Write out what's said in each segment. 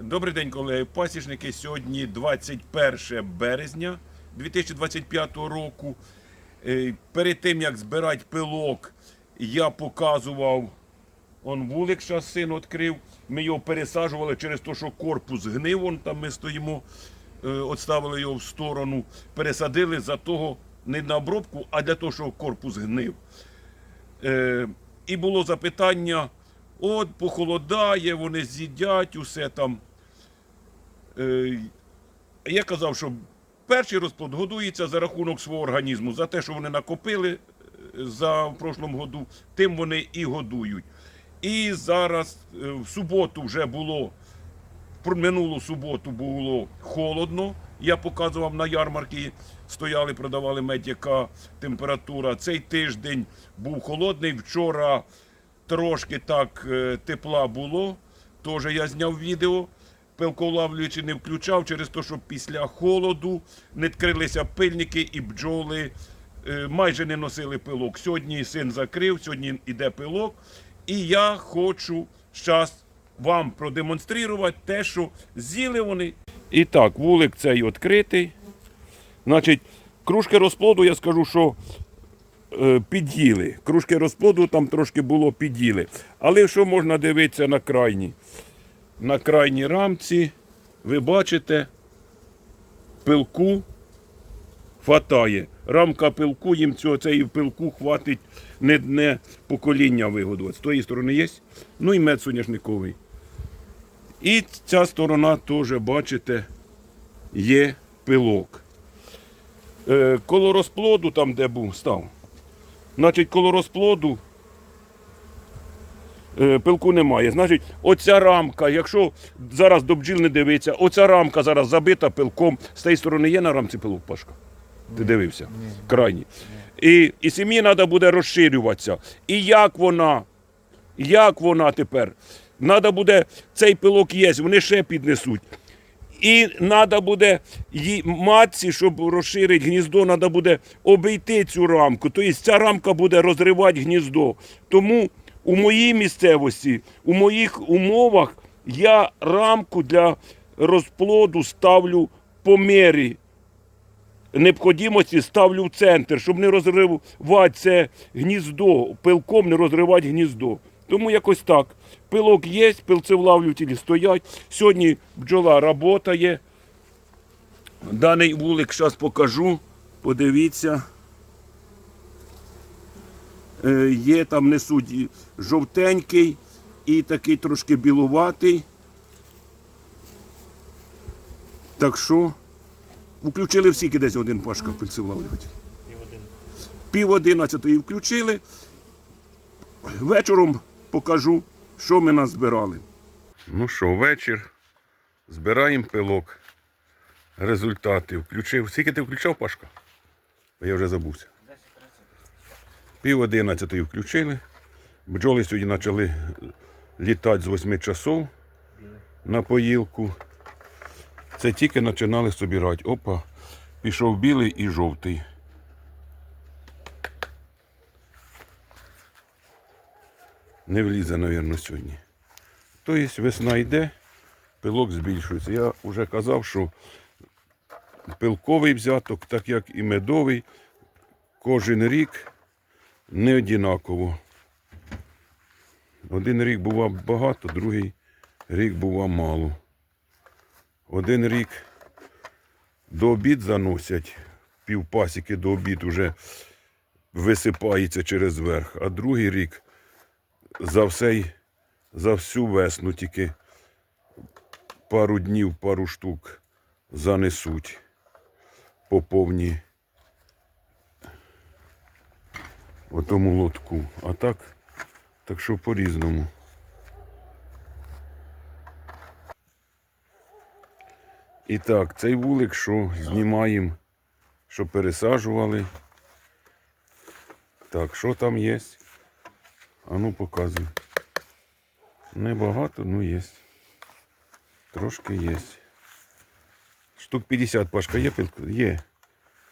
Добрий день, колеги. Пасічники. Сьогодні 21 березня 2025 року. Е, Перед тим як збирати пилок, я показував. Он вулик зараз син відкрив. Ми його пересаджували через те, що корпус гнив. Вон там ми стоїмо, е, отставили його в сторону, пересадили за того не на обробку, а для того, щоб корпус гнив. Е, і було запитання: от похолодає, вони з'їдять, усе там. Е, я казав, що перший розплод годується за рахунок свого організму, за те, що вони накопили е, за в прошлому году, тим вони і годують. І зараз е, в суботу вже було, минулу суботу було холодно. Я показував на ярмарці, стояли, продавали мед, яка температура. Цей тиждень був холодний. Вчора трошки так е, тепла було. Теж я зняв відео. Пилковлавлюючи не включав через те, що після холоду не відкрилися пильники і бджоли е, майже не носили пилок. Сьогодні син закрив, сьогодні йде пилок. І я хочу зараз вам продемонструвати те, що з'їли вони. І так, вулик цей відкритий. Значить, кружки розплоду, я скажу, що під'їли. Кружки розплоду там трошки було під'їли. Але що можна дивитися на крайній? На крайній рамці ви бачите, пилку хватає. Рамка пилку, їм цього цієї пилку хватить не дне покоління вигодувати. З тої сторони є. Ну і мед соняшниковий. І ця сторона теж, бачите, є пилок. Е, коло розплоду, там де був, став. Значить, коло розплоду е, пилку немає. Значить, оця рамка, якщо зараз до бджіл не дивиться, оця рамка зараз забита пилком. З тієї сторони є на рамці пилок, Пашка? Ти дивився? Крайній. І, і сім'ї треба буде розширюватися. І як вона? Як вона тепер? Треба буде, цей пилок є, вони ще піднесуть. І треба буде матці, щоб розширити гніздо, треба буде обійти цю рамку. Тобто ця рамка буде розривати гніздо. Тому у моїй місцевості, у моїх умовах я рамку для розплоду ставлю по мірі необхідності ставлю в центр, щоб не розривати це гніздо, пилком не розривати гніздо. Тому якось так. Пилок є, пилцевлавлювателі стоять. Сьогодні бджола працює. Даний вулик зараз покажу. Подивіться. Е, Є там несуть жовтенький і такий трошки білуватий. Так що включили всі десь один пашка пильцевлавлюватель. Пів одинадцятої включили. Вечором покажу, що ми назбирали. Ну що, вечір. Збираємо пилок. Результати. Включив. Скільки ти включав, Пашка? Я вже забувся. Пів одинадцятої включили. Бджоли сьогодні почали літати з 8 часов на поїлку. Це тільки починали собирати. Опа, пішов білий і жовтий. Не влізе, мабуть, сьогодні. Тобто весна йде, пилок збільшується. Я вже казав, що пилковий взяток, так як і медовий, кожен рік не однаково. Один рік бував багато, другий рік бував мало. Один рік до обід заносять, півпасіки до обід вже висипається через верх, а другий рік за всей, за всю весну тільки пару днів, пару штук занесуть по повній отому лотку. А так, так що по-різному. І так, цей вулик, що знімаємо, що пересаджували. Так, що там є? А ну показуй. Небагато, ну є. Трошки є. Штук 50 пашка є пилка? Є.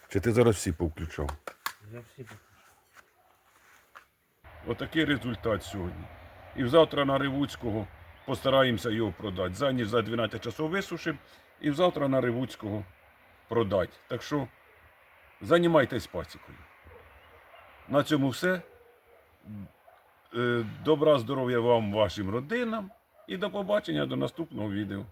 Чи ти зараз всі повключав? Я всі покажу. Отакий результат сьогодні. І завтра на Ривуцького постараємося його продати. За ніч за 12 часов висушимо і завтра на Ривуцького продати. Так що займайтесь пасікою. На цьому все. Е, Добра здоров'я вам, вашим родинам і до побачення до наступного відео.